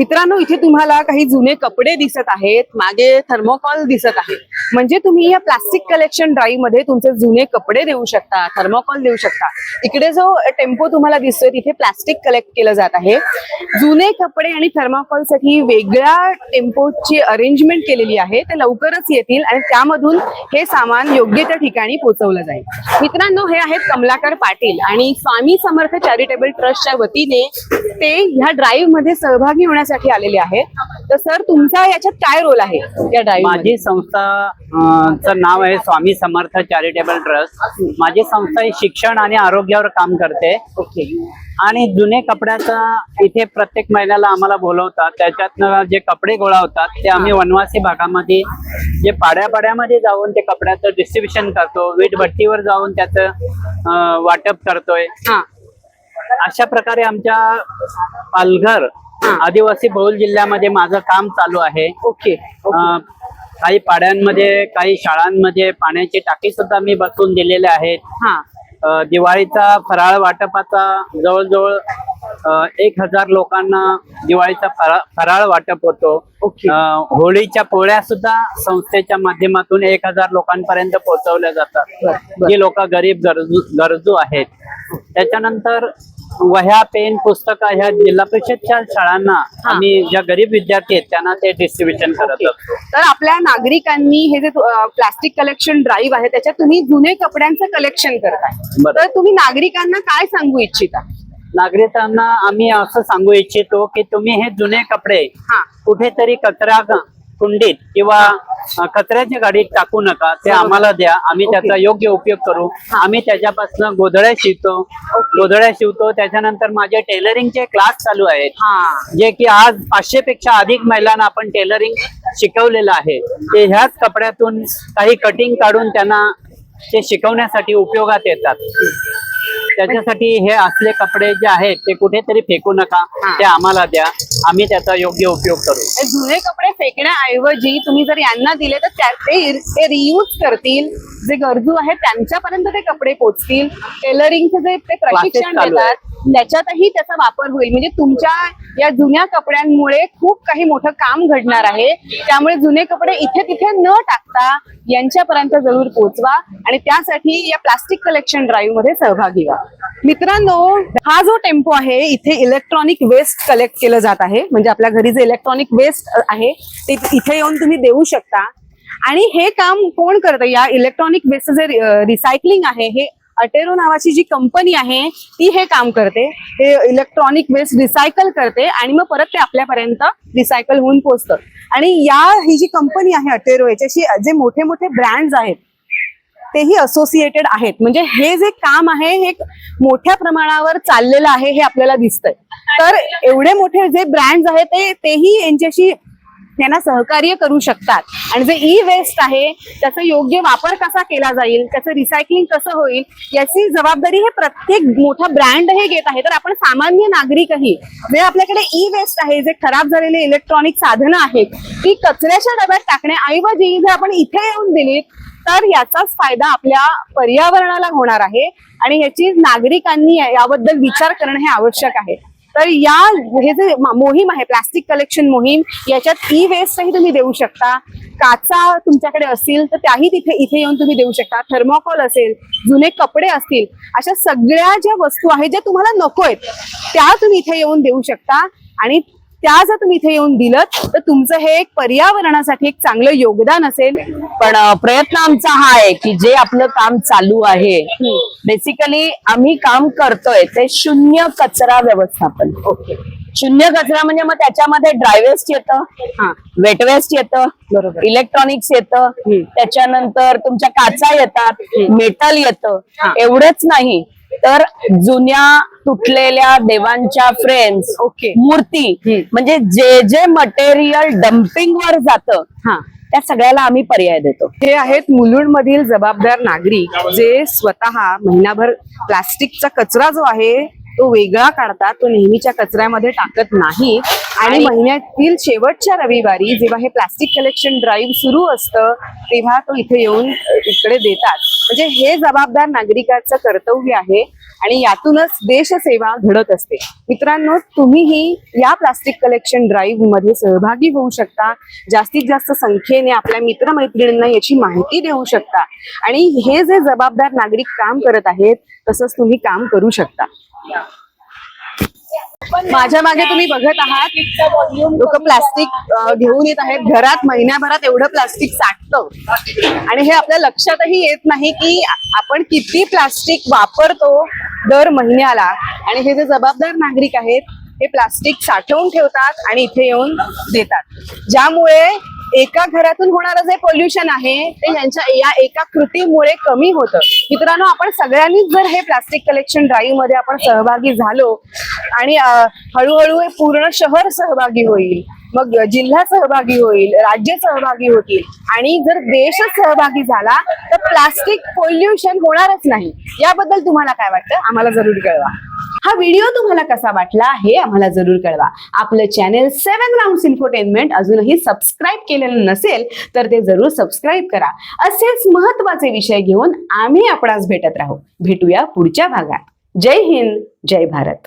मित्रांनो इथे तुम्हाला काही जुने कपडे दिसत आहेत मागे थर्मोकॉल दिसत आहे म्हणजे तुम्ही या प्लास्टिक कलेक्शन ड्राईव्हमध्ये तुमचे जुने कपडे देऊ शकता थर्मोकॉल देऊ शकता. इकडे जो टेम्पो तुम्हाला दिसतोय तिथे प्लास्टिक कलेक्ट केलं जात आहे. जुने कपडे आणि थर्मोकॉलसाठी वेगळ्या टेम्पोची अरेंजमेंट केलेली आहे. ते लवकरच येतील आणि त्यामधून हे सामान योग्य त्या ठिकाणी पोहोचवलं जाईल. मित्रांनो हे आहेत कमलाकर पाटील आणि स्वामी समर्थ चॅरिटेबल ट्रस्टच्या वतीने ते ह्या ड्राईव्हमध्ये सहभागी होण्यासाठी आलेले आहेत तर सर तुमचा याच्यात काय रोल आहे या ड्राईव्ह माझी संस्था चं नाव आहे स्वामी समर्थ चॅरिटेबल ट्रस्ट. माझी संस्था ही शिक्षण आणि आरोग्यावर काम करते. ओके. आणि जुने कपड्याचा इथे प्रत्येक महिन्याला आम्हाला बोलवतात. त्याच्यातनं जे कपडे गोळा होतात ते आम्ही वनवासी भागामध्ये जे पाड्यापाड्यामध्ये जाऊन ते कपड्याचं डिस्ट्रीब्युशन करतो. वीट भट्टीवर जाऊन त्याचं अं, वाटप करतोय. हा. अशा प्रकारे आमच्या पालघर आदिवासी बहुल जिल्ह्यामध्ये माझं काम चालू आहे. ओके काही पाड्यांमध्ये काही शाळांमध्ये पाण्याची टाकी सुद्धा मी बसवून दिलेल्या आहेत. हा. दिवाळीचा फराळ वाटपाचा जवळजवळ एक हजार लोकांना दिवाळीचा फरा- फराळ वाटप होतो. होळीच्या पोळ्या सुद्धा संस्थेच्या माध्यमातून एक हजार लोकांपर्यंत पोहोचवल्या जातात. जी लोक गरीब गरजू गरजू आहेत. त्याच्यानंतर वह्या पेन पुस्तकं ह्या जिल्हा परिषदच्या शाळांना. आम्ही ज्या गरीब विद्यार्थी आहेत त्यांना ते डिस्ट्रीब्युशन करत असतो. तर आपल्या नागरिकांनी हे जे प्लास्टिक कलेक्शन ड्राईव्ह आहे त्याच्यात तुम्ही जुने कपड्यांचं कलेक्शन करताय. तर तुम्ही नागरिकांना काय सांगू इच्छिता? नागरिकांना आम्ही असं सांगू इच्छितो की तुम्ही हे जुने कपडे हा. कुठेतरी कचरा कुंडीत किंवा कचऱ्याच्या गाडीत टाकू नका. ते. आम्हाला द्या. आम्ही. त्याचा योग्य उपयोग करू. आम्ही त्याच्यापासून गोधड्या शिवतो. गोधड्या शिवतो. त्याच्यानंतर माझे टेलरिंगचे क्लास चालू आहेत. हा. जे की आज पाचशे पेक्षा अधिक महिलांना आपण टेलरिंग शिकवलेलं आहे. ते ह्याच कपड्यातून काही कटिंग काढून त्यांना ते शिकवण्यासाठी उपयोगात येतात. त्याच्यासाठी हे असले कपडे जे आहेत ते कुठेतरी फेकू नका. ते आम्हाला द्या. आम्ही त्याचा योग्य उपयोग करू. हे जुने कपडे फेकण्याऐवजी तुम्ही जर यांना दिले तर त्या- ते ते रियूज करतील. जे गरजू आहेत त्यांच्यापर्यंत ते कपडे पोचतील. टेलरिंगचे जे ते प्रशिक्षण चालू देतात. त्याच्यातही त्याचा वापर होईल. म्हणजे तुमच्या या जुन्या कपड्यांमुळे खूप काही मोठं काम घडणार आहे. त्यामुळे जुने कपडे इथे तिथे न टाकता यांच्यापर्यंत जरूर पोहोचवा आणि त्यासाठी या प्लास्टिक कलेक्शन ड्राईव्हमध्ये सहभागी व्हा मित्रांनो हा जो टेम्पो आहे इथे इलेक्ट्रॉनिक वेस्ट कलेक्ट केलं जात आहे. म्हणजे आपल्या घरी जे इलेक्ट्रॉनिक वेस्ट आहे ते इथे येऊन तुम्ही देऊ शकता. आणि हे काम कोण करतं? या इलेक्ट्रॉनिक वेस्ट जे रिसायकलिंग आहे हे अटेरो नावाची जी कंपनी आहे ती हे काम करते. हे इलेक्ट्रॉनिक वेस्ट रिसायकल करते आणि मग परत ते आपल्यापर्यंत रिसायकल होऊन पोहोचतं. आणि या ही जी कंपनी आहे अटेरो याच्याशी जे मोठे मोठे ब्रँड्स आहेत तेही असोसिएटेड आहेत. म्हणजे हे जे काम आहे हे एक मोठ्या प्रमाणावर चाललेलं आहे हे आपल्याला दिसतंय. तर एवढे मोठे जे ब्रँड्स आहेत ते तेही यांच्याशी यांना सहकार्य करू शकतात. आणि जे ई वेस्ट आहे त्याचा योग्य वापर कसा केला जाईल त्याचं रिसायकलिंग कसं होईल याची जबाबदारी हे प्रत्येक मोठा ब्रँड हे घेत आहे. तर आपण सामान्य नागरिकही जे आपल्याकडे ई वेस्ट आहे जे खराब झालेले इलेक्ट्रॉनिक साधनं आहेत ती कचऱ्याच्या डब्यात टाकण्याऐवजी जर आपण इथे येऊन दिलीत तर याचाच फायदा आपल्या पर्यावरणाला होणार आहे. आणि ह्याची नागरिकांनी याबद्दल विचार करणं हे आवश्यक आहे. तर या हे जे मोहीम आहे प्लास्टिक कलेक्शन मोहीम याच्यात ई वेस्टही तुम्ही देऊ शकता. काचा तुमच्याकडे असतील तर त्याही तिथे इथे येऊन तुम्ही देऊ शकता. थर्मोकॉल असेल जुने कपडे असतील अशा सगळ्या ज्या वस्तू आहेत ज्या तुम्हाला नको आहेत त्या तुम्ही इथे येऊन देऊ शकता. आणि त्या जर तुम्ही इथे येऊन दिलं तर तुमचं हे एक पर्यावरणासाठी एक चांगलं योगदान असेल. पण प्रयत्न आमचा हा आहे की जे आपलं काम चालू आहे बेसिकली आम्ही काम करतोय ते शून्य कचरा व्यवस्थापन. ओके. शून्य कचरा म्हणजे मग त्याच्यामध्ये ड्रायवेस्ट येतं हा. वेट वेस्ट येतं बरोबर. इलेक्ट्रॉनिक्स येतं. त्याच्यानंतर तुमच्या काचा येतात मेटल येतं. एवढंच नाही. तर जुन्या तुटलेल्या देवांच्या फ्रेम्स ओके. मूर्ती. म्हणजे जे जे मटेरियल डम्पिंग वर जातं हा त्या सगळ्याला आम्ही पर्याय देतो हे आहेत मुलुंड मधील जबाबदार नागरिक जे स्वतः महिनाभर प्लास्टिकचा कचरा जो आहे तो वेगळा काढतात तो नेहमीच्या कचऱ्यामध्ये टाकत नाही आणि महिन्यातील शेवटच्या रविवारी जेव्हा हे प्लास्टिक कलेक्शन ड्राईव्ह सुरू असतं तेव्हा तो इथे येऊन इकडे देतात. म्हणजे हे जबाबदार नागरिकाचं कर्तव्य आहे आणि यातूनच देशसेवा घडत असते. मित्रांनो तुम्हीही या प्लास्टिक कलेक्शन ड्राईव्हमध्ये सहभागी होऊ शकता. जास्तीत जास्त संख्येने आपल्या मित्रमैत्रिणींना याची माहिती देऊ शकता. आणि हे जे जबाबदार नागरिक काम करत आहेत तसंच तुम्ही काम करू शकता. माझ्या मागे तुम्ही बघत आहात. लोक प्लास्टिक घेऊन येत आहेत. घरात महिन्याभरात एवढं प्लास्टिक साठतं. आणि हे आपल्या लक्षातही येत नाही की आपण किती प्लास्टिक वापरतो दर महिन्याला. आणि हे जे जबाबदार नागरिक आहेत हे प्लास्टिक साठवून ठेवतात आणि इथे येऊन देतात. ज्यामुळे एका घरातून होणारं जे पोल्युशन आहे ते यांच्या या एका कृतीमुळे कमी होतं. मित्रांनो आपण सगळ्यांनीच जर हे प्लास्टिक कलेक्शन ड्राईव्हमध्ये आपण सहभागी झालो आणि हळूहळू हे पूर्ण शहर सहभागी होईल मग जिल्हा सहभागी होईल राज्य सहभागी होतील आणि जर देशच सहभागी झाला तर प्लास्टिक पोल्युशन होणारच नाही. याबद्दल तुम्हाला काय वाटतं? आम्हाला जरूर कळवा. हा व्हिडिओ तुम्हाला कसा वाटला हे आम्हाला जरूर कळवा. आपलं चॅनेल सेव्हन राऊंड इन्फोटेनमेंट अजूनही सबस्क्राईब केलेलं नसेल तर ते जरूर सबस्क्राईब करा. असेच महत्त्वाचे विषय घेऊन आम्ही आपणास भेटत राहू. भेटूया पुढच्या भागात. जय हिंद जय भारत.